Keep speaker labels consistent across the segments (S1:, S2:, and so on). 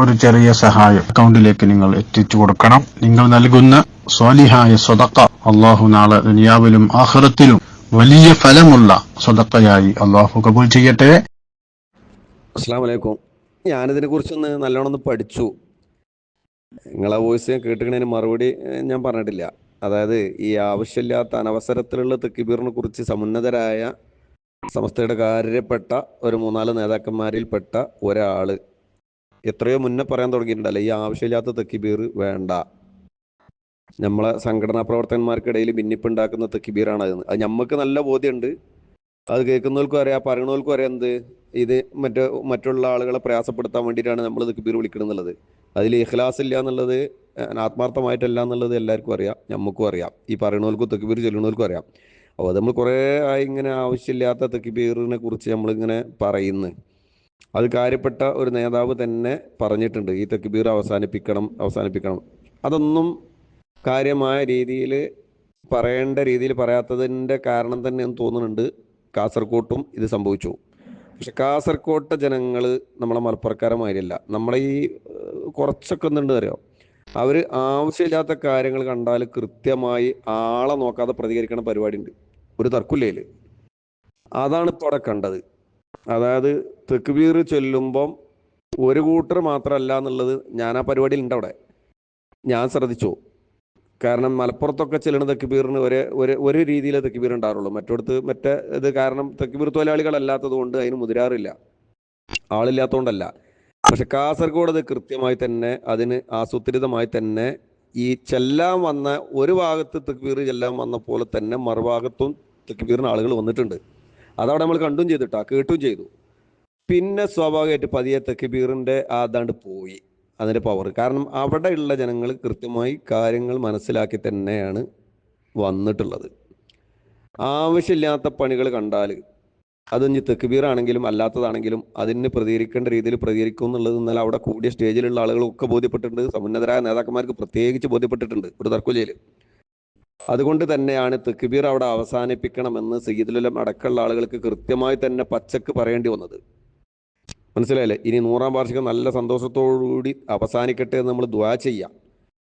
S1: ഒരു ചെറിയ സഹായം. അക്കൗണ്ടിലേക്ക് നിങ്ങൾ എത്തിച്ചു കൊടുക്കണം. നിങ്ങൾ നൽകുന്ന സ്വാലിഹായ സ്വതക്ക അള്ളാഹു നാളെ ദുനിയാവിലും ആഹ്റത്തിലും വലിയ ഫലമുള്ള സ്വതക്കയായി അള്ളാഹു കബൂൽ ചെയ്യട്ടെ.
S2: അസ്സാം വലൈക്കും ഞാനിതിനെ കുറിച്ചൊന്ന് നല്ലോണം പഠിച്ചു. നിങ്ങളെ വോയിസ് ഞാൻ കേട്ടിക്കണതിന് മറുപടി ഞാൻ പറഞ്ഞിട്ടില്ല. അതായത് ഈ ആവശ്യമില്ലാത്ത അനവസരത്തിലുള്ള തെക്കിബീറിനെ കുറിച്ച് സമുന്നതരായ സംസ്ഥയുടെ കാര്യപ്പെട്ട ഒരു മൂന്നാൽ നേതാക്കന്മാരിൽപ്പെട്ട ഒരാൾ. എത്രയോ മുന്നേ പറയാൻ തുടങ്ങിയിട്ടുണ്ടല്ലോ ഈ ആവശ്യമില്ലാത്ത തെക്കിബീർ വേണ്ട. നമ്മളെ സംഘടനാ പ്രവർത്തകന്മാർക്കിടയിൽ ഭിന്നിപ്പുണ്ടാക്കുന്ന തെക്കിബീറാണ് അത് അത് നമുക്ക് നല്ല ബോധ്യമുണ്ട്. അത് കേൾക്കുന്നവർക്കും അറിയാം പറയണവർക്കും അറിയാം എന്ത്. ഇത് മറ്റു മറ്റുള്ള ആളുകളെ പ്രയാസപ്പെടുത്താൻ വേണ്ടിയിട്ടാണ് നമ്മൾ തെക്കിബീർ വിളിക്കുന്നത് എന്നുള്ളത് അതിൽ ഇഖ്ലാസ് ഇല്ല എന്നുള്ളത് ആത്മാർത്ഥമായിട്ടല്ല എന്നുള്ളത് എല്ലാവർക്കും അറിയാം നമുക്കും അറിയാം. ഈ പറയണവർക്കും തെക്കിബീർ ചൊല്ലണവർക്കും അറിയാം. അപ്പോൾ അത് നമ്മൾ കുറേ ആയി ഇങ്ങനെ ആവശ്യമില്ലാത്ത തെക്കിബീറിനെ കുറിച്ച് നമ്മളിങ്ങനെ പറയുന്നു. അത് കാര്യപ്പെട്ട ഒരു നേതാവ് തന്നെ പറഞ്ഞിട്ടുണ്ട് ഈ തെക്കിബീർ അവസാനിപ്പിക്കണം അവസാനിപ്പിക്കണം. അതൊന്നും കാര്യമായ രീതിയിൽ പറയേണ്ട രീതിയിൽ പറയാത്തതിന്റെ കാരണം തന്നെ എന്ന് തോന്നുന്നുണ്ട് കാസർകോട്ടും ഇത് സംഭവിച്ചു. പക്ഷെ കാസർകോട്ടെ ജനങ്ങൾ നമ്മളെ മലപ്പുറക്കാരമായില്ല നമ്മളെ ഈ കുറച്ചൊക്കെ ഒന്നുണ്ട് അറിയാം? അവർ ആവശ്യമില്ലാത്ത കാര്യങ്ങൾ കണ്ടാൽ കൃത്യമായി ആളെ നോക്കാതെ പ്രതികരിക്കണ പരിപാടി ഉണ്ട് ഒരു തർക്കുല്ലേൽ അതാണ് ഇപ്പോൾ അവിടെ കണ്ടത്. അതായത് തെക്കുബീർ ചൊല്ലുമ്പം ഒരു കൂട്ടർ മാത്രമല്ല എന്നുള്ളത് ഞാൻ ആ പരിപാടിയിൽ ഉണ്ട് അവിടെ. ഞാൻ ശ്രദ്ധിച്ചു. കാരണം മലപ്പുറത്തൊക്കെ ചെല്ലണ തെക്കുബീറിന് ഒരേ ഒരു ഒരു രീതിയിലെ തെക്കുബീർ ഉണ്ടാറുള്ളൂ മറ്റോടത്ത് മറ്റേ ഇത് കാരണം തെക്കുബീർ തൊഴിലാളികളല്ലാത്തത് കൊണ്ട് അതിന് മുതിരാറില്ല. ആളില്ലാത്തതുകൊണ്ടല്ല പക്ഷെ കാസർഗോഡ് അത് കൃത്യമായി തന്നെ അതിന് ആസൂത്രിതമായി തന്നെ ഈ ചെല്ലാൻ വന്ന ഒരു ഭാഗത്ത് തെക്കുബീർ ചെല്ലാൻ വന്ന പോലെ തന്നെ മറുഭാഗത്തും തെക്കുബീറിന് ആളുകൾ വന്നിട്ടുണ്ട്. അതവിടെ നമ്മൾ കണ്ടും ചെയ്തിട്ടാ കേട്ടും ചെയ്തു. പിന്നെ സ്വാഭാവികമായിട്ട് പതിയെ തെക്കിബീറിന്റെ അതാണ്ട് പോയി അതിന്റെ പവർ കാരണം അവിടെ ഉള്ള ജനങ്ങൾ കൃത്യമായി കാര്യങ്ങൾ മനസ്സിലാക്കി തന്നെയാണ് വന്നിട്ടുള്ളത്. ആവശ്യമില്ലാത്ത പണികൾ കണ്ടാൽ അത് ഇനി തെക്കുബീറാണെങ്കിലും അല്ലാത്തതാണെങ്കിലും അതിന് പ്രതികരിക്കേണ്ട രീതിയിൽ പ്രതികരിക്കും എന്നുള്ളത് ഇന്നലെ അവിടെ കൂടിയ സ്റ്റേജിലുള്ള ആളുകളൊക്കെ ബോധ്യപ്പെട്ടിട്ടുണ്ട്. സമുന്നതരായ നേതാക്കന്മാർക്ക് പ്രത്യേകിച്ച് ബോധ്യപ്പെട്ടിട്ടുണ്ട് ഒരു തർക്കുലയിൽ അതുകൊണ്ട് തന്നെയാണ് തെക്കുബീർ അവിടെ അവസാനിപ്പിക്കണമെന്ന് സയ്യിദുലം അടക്കമുള്ള ആളുകൾക്ക് കൃത്യമായി തന്നെ പച്ചക്ക് പറയേണ്ടി വന്നത്. മനസ്സിലായില്ലേ? ഇനി നൂറാം വാർഷികം നല്ല സന്തോഷത്തോടുകൂടി അവസാനിക്കട്ടെ എന്ന് നമ്മൾ ദ്വാ ചെയ്യാം.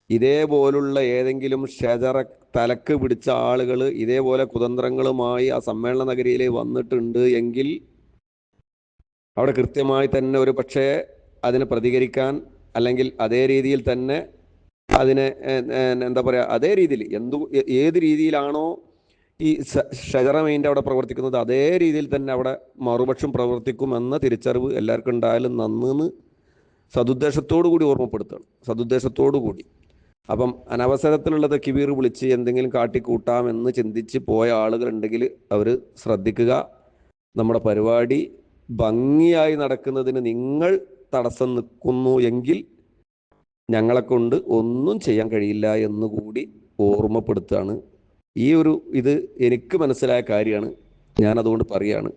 S2: ഇതേപോലുള്ള ഏതെങ്കിലും ഷജറ തലക്ക് പിടിച്ച ആളുകൾ ഇതേപോലെ കുതന്ത്രങ്ങളുമായി ആ സമ്മേളന നഗരിയിൽ വന്നിട്ടുണ്ട് എങ്കിൽ അവിടെ കൃത്യമായി തന്നെ ഒരു പക്ഷേ അതിന് പ്രതികരിക്കാൻ അല്ലെങ്കിൽ അതേ രീതിയിൽ തന്നെ അതിനെ എന്താ പറയുക അതേ രീതിയിൽ എന്തു ഏത് രീതിയിലാണോ ഈ സ- ഷജറ മൈൻഡ് അവിടെ പ്രവർത്തിക്കുന്നത് അതേ രീതിയിൽ തന്നെ അവിടെ മറുപക്ഷം പ്രവർത്തിക്കുമെന്ന തിരിച്ചറിവ് എല്ലാവർക്കും ഉണ്ടായാലും നന്നെന്ന് സതുദ്ദേശത്തോടു കൂടി ഓർമ്മപ്പെടുത്തണം. സതുദ്ദേശത്തോടു കൂടി. അപ്പം അനവസരത്തിലുള്ളത് കിബീർ വിളിച്ച് എന്തെങ്കിലും കാട്ടിക്കൂട്ടാമെന്ന് ചിന്തിച്ച് പോയ ആളുകളുണ്ടെങ്കിൽ അവർ ശ്രദ്ധിക്കുക. നമ്മുടെ പരിപാടി ഭംഗിയായി നടക്കുന്നതിന് നിങ്ങൾ തടസ്സം നിൽക്കുന്നു എങ്കിൽ ഞങ്ങളെ കൊണ്ട് ഒന്നും ചെയ്യാൻ കഴിയില്ല എന്ന് കൂടി ഓർമ്മപ്പെടുത്തുകയാണ് ഈ ഒരു ഇത് എനിക്ക് മനസ്സിലായ കാര്യമാണ്. ഞാൻ അതുകൊണ്ട് പറയാണ്.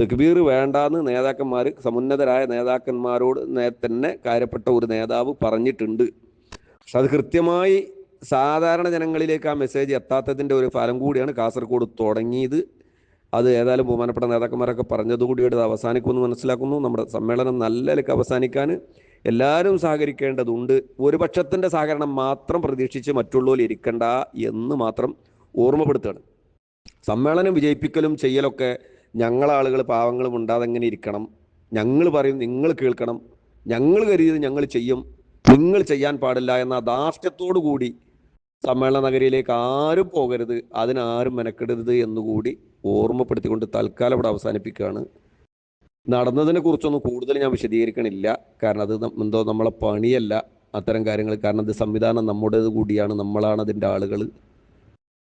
S2: തെക്ബീർ വേണ്ടാന്ന് നേതാക്കന്മാർ സമുന്നതരായ നേതാക്കന്മാരോട് തന്നെ കാര്യപ്പെട്ട ഒരു നേതാവ് പറഞ്ഞിട്ടുണ്ട്. പക്ഷെ അത് കൃത്യമായി സാധാരണ ജനങ്ങളിലേക്ക് ആ മെസ്സേജ് എത്താത്തതിന്റെ ഒരു ഫലം കൂടിയാണ് കാസർഗോഡ് തുടങ്ങിയത്. അത് ഏതായാലും ബഹുമാനപ്പെട്ട നേതാക്കന്മാരൊക്കെ പറഞ്ഞതുകൂടി അത് അവസാനിക്കുമെന്ന് മനസ്സിലാക്കുന്നു. നമ്മുടെ സമ്മേളനം നല്ല നിലയ്ക്ക് അവസാനിക്കാൻ എല്ലാവരും സഹകരിക്കേണ്ടതുണ്ട്. ഒരു പക്ഷത്തിന്റെ സഹകരണം മാത്രം പ്രതീക്ഷിച്ച് മറ്റുള്ളവർ ഇരിക്കണ്ട എന്ന് മാത്രം ഓർമ്മപ്പെടുത്തുകയാണ്. സമ്മേളനം വിജയിപ്പിക്കലും ചെയ്യലൊക്കെ ഞങ്ങളാളുകൾ പാവങ്ങളും ഉണ്ടാതെ എങ്ങനെ ഇരിക്കണം? ഞങ്ങൾ പറയും നിങ്ങൾ കേൾക്കണം. ഞങ്ങൾ കരുതിയത് ഞങ്ങൾ ചെയ്യും. നിങ്ങൾ ചെയ്യാൻ പാടില്ല എന്ന ധാർഷ്ട്യത്തോടു കൂടി സമ്മേളന നഗരിയിലേക്ക് ആരും പോകരുത് അതിനാരും മെനക്കെടരുത് എന്നുകൂടി ഓർമ്മപ്പെടുത്തിക്കൊണ്ട് തൽക്കാലം ഇവിടെ അവസാനിപ്പിക്കുകയാണ്. നടന്നതിനെ കുറിച്ചൊന്നും കൂടുതൽ ഞാൻ വിശദീകരിക്കണില്ല. കാരണം അത് എന്തോ നമ്മളെ പണിയല്ല. അത്തരം കാര്യങ്ങൾ. കാരണം ഇത് സംവിധാനം നമ്മുടേത് കൂടിയാണ്. നമ്മളാണ് അതിന്റെ ആളുകൾ.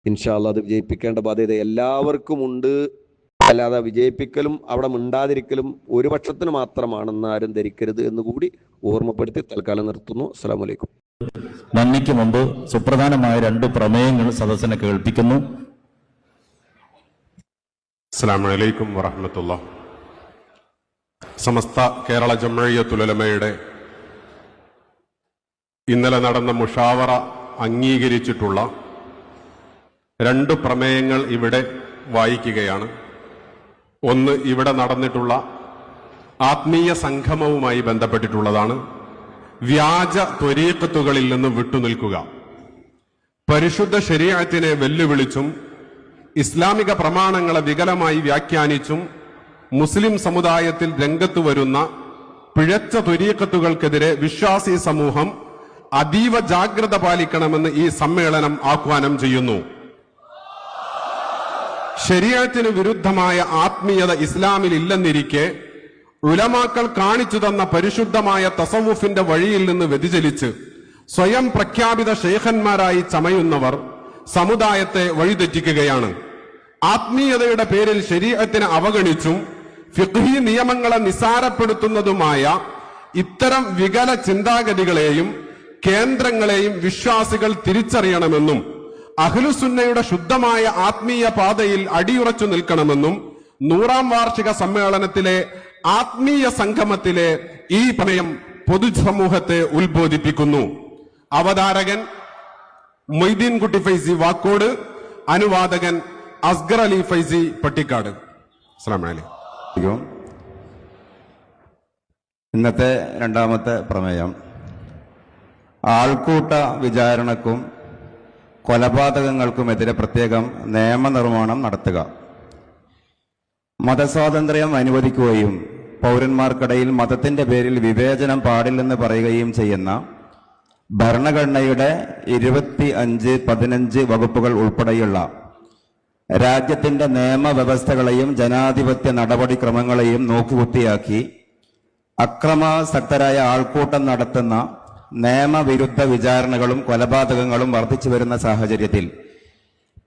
S2: ഇൻഷാല്ല അത് വിജയിപ്പിക്കേണ്ട ബാധ്യത എല്ലാവർക്കും ഉണ്ട്. അല്ലാതെ വിജയിപ്പിക്കലും അവിടെ മിണ്ടാതിരിക്കലും ഒരു പക്ഷത്തിന് മാത്രമാണെന്ന് ആരും ധരിക്കരുത് എന്ന് കൂടി ഓർമ്മപ്പെടുത്തി തൽക്കാലം നിർത്തുന്നു. അസ്സാം വലൈക്കും
S3: നന്ദിക്ക് മുമ്പ് സുപ്രധാനമായ രണ്ട് പ്രമേയങ്ങൾ സദസ്സിനെ കേൾപ്പിക്കുന്നു.
S4: അസ്സാം വലൈക്കും വറഹമത്തുള്ള സമസ്ത കേരള ജമ്മഴിയത്തുലമയുടെ ഇന്നലെ നടന്ന മുഷാവറ അംഗീകരിച്ചിട്ടുള്ള രണ്ട് പ്രമേയങ്ങൾ ഇവിടെ വായിക്കുകയാണ്. ഒന്ന് ഇവിടെ നടന്നിട്ടുള്ള ആത്മീയ സംഗമവുമായി ബന്ധപ്പെട്ടിട്ടുള്ളതാണ്. വ്യാജ ത്വരീക്കത്തുകളിൽ നിന്ന് വിട്ടുനിൽക്കുക. പരിശുദ്ധ ശരീരത്തിനെ വെല്ലുവിളിച്ചും ഇസ്ലാമിക പ്രമാണങ്ങളെ വികലമായി വ്യാഖ്യാനിച്ചും മുസ്ലിം സമുദായത്തിൽ രംഗത്ത് വരുന്ന പിഴച്ച ത്വരീക്കത്തുകൾക്കെതിരെ വിശ്വാസി സമൂഹം അതീവ ജാഗ്രത പാലിക്കണമെന്ന് ഈ സമ്മേളനം ആഹ്വാനം ചെയ്യുന്നു. ശരീരത്തിന് വിരുദ്ധമായ ആത്മീയത ഇസ്ലാമിൽ ഇല്ലെന്നിരിക്കെ ഉലമാക്കൾ കാണിച്ചു തന്ന പരിശുദ്ധമായ തസവുഫിന്റെ വഴിയിൽ നിന്ന് വ്യതിചലിച്ച് സ്വയം പ്രഖ്യാപിത ശേഖന്മാരായി ചമയുന്നവർ സമുദായത്തെ വഴിതെറ്റിക്കുകയാണ്. ആത്മീയതയുടെ പേരിൽ ശരീരത്തിനെ അവഗണിച്ചും ഫിഖ്ഹി നിയമങ്ങളെ നിസാരപ്പെടുത്തുന്നതുമായ ഇത്തരം വികല ചിന്താഗതികളെയും കേന്ദ്രങ്ങളെയും വിശ്വാസികൾ തിരിച്ചറിയണമെന്നും അഖിലുസുന്നയുടെ ശുദ്ധമായ ആത്മീയ പാതയിൽ അടിയുറച്ചു നിൽക്കണമെന്നും നൂറാം വാർഷിക സമ്മേളനത്തിലെ ആത്മീയ സംഗമത്തിലെ ഈ പ്രമേയം പൊതുസമൂഹത്തെ ഉത്ബോധിപ്പിക്കുന്നു. അവതാരകൻ മൊയ്തീൻ കുട്ടി ഫൈസി വാക്കോട് അനുവാദകൻ അസ്ഗർ അലി ഫൈസി പട്ടിക്കാട്. അസ്സലാമു അലൈക്കും.
S5: യും ഇന്നത്തെ രണ്ടാമത്തെ പ്രമേയം. ആൾക്കൂട്ട വിചാരണക്കും കൊലപാതകങ്ങൾക്കുമെതിരെ പ്രത്യേകം നിയമനിർമ്മാണം നടത്തുക. മതസ്വാതന്ത്ര്യം അനുവദിക്കുകയും പൗരന്മാർക്കിടയിൽ മതത്തിന്റെ പേരിൽ വിവേചനം പാടില്ലെന്ന് പറയുകയും ചെയ്യുന്ന ഭരണഘടനയുടെ ഇരുപത്തി അഞ്ച് പതിനഞ്ച് വകുപ്പുകൾ ഉൾപ്പെടെയുള്ള രാജ്യത്തിന്റെ നിയമവ്യവസ്ഥകളെയും ജനാധിപത്യ നടപടിക്രമങ്ങളെയും നോക്കുകുത്തിയാക്കി അക്രമാസക്തരായ ആൾക്കൂട്ടം നടത്തുന്ന നിയമവിരുദ്ധ വിചാരണകളും കൊലപാതകങ്ങളും വർദ്ധിച്ചു വരുന്ന സാഹചര്യത്തിൽ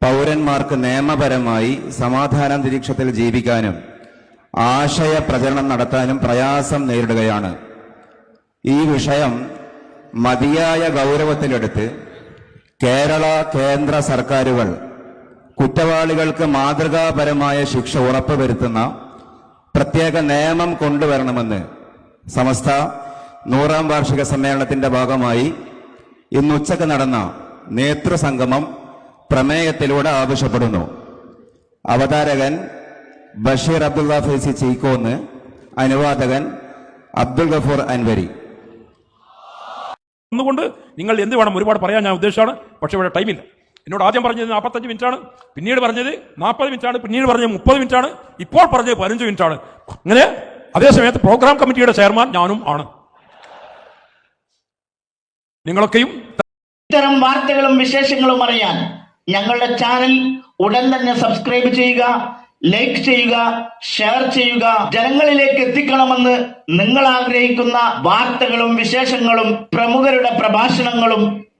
S5: പൗരന്മാർക്ക് നിയമപരമായി സമാധാനാന്തരീക്ഷത്തിൽ ജീവിക്കാനും ആശയ പ്രചരണം നടത്താനും പ്രയാസം നേരിടുകയാണ്. ഈ വിഷയം മതിയായ ഗൗരവത്തിലെടുത്ത് കേരള കേന്ദ്ര സർക്കാരുകൾ കുറ്റവാളികൾക്ക് മാതൃകാപരമായ ശിക്ഷ ഉറപ്പുവരുത്തുന്ന പ്രത്യേക നിയമം കൊണ്ടുവരണമെന്ന് സമസ്ത നൂറാം വാർഷിക സമ്മേളനത്തിന്റെ ഭാഗമായി ഇന്ന് ഉച്ചയ്ക്ക് നടന്ന നേതൃസംഗമം പ്രമേയത്തിലൂടെ ആവശ്യപ്പെടുന്നു. അവതാരകൻ ബഷീർ അബ്ദുള്ള ഫൈസി ചീക്കോന്ന് അനുവാദകൻ അബ്ദുൽ ഗഫൂർ അൻവരി.
S6: ഒന്നുകൊണ്ട് നിങ്ങൾ എന്ത് വേണം ഒരുപാട് പറയാൻ ഞാൻ ഉദ്ദേശമാണ് പക്ഷേ ഇവിടെ ടൈമില്ല. എന്നോട് ആദ്യം പറഞ്ഞത് നാൽപ്പത്തഞ്ച് മിനിറ്റാണ് പിന്നീട് പറഞ്ഞത് നാൽപ്പത് മിനിറ്റാണ് പിന്നീട് പറഞ്ഞത് മുപ്പത് മിനിറ്റാണ് ഇപ്പോൾ പറഞ്ഞത് പതിനഞ്ച് മിനിറ്റാണ്. അങ്ങനെ അതേസമയത്ത് പ്രോഗ്രാം കമ്മിറ്റിയുടെ ചെയർമാൻ ഞാനും ആണ്. നിങ്ങളൊക്കെയും
S7: ഇത്തരം വാർത്തകളും വിശേഷങ്ങളും അറിയാൻ ഞങ്ങളുടെ ചാനൽ ഉടൻ തന്നെ സബ്സ്ക്രൈബ് ചെയ്യുക ലൈക്ക് ചെയ്യുക ഷെയർ ചെയ്യുക. ജനങ്ങളിലേക്ക് എത്തിക്കണമെന്ന് നിങ്ങൾ ആഗ്രഹിക്കുന്ന വാർത്തകളും വിശേഷങ്ങളും പ്രമുഖരുടെ പ്രഭാഷണങ്ങളും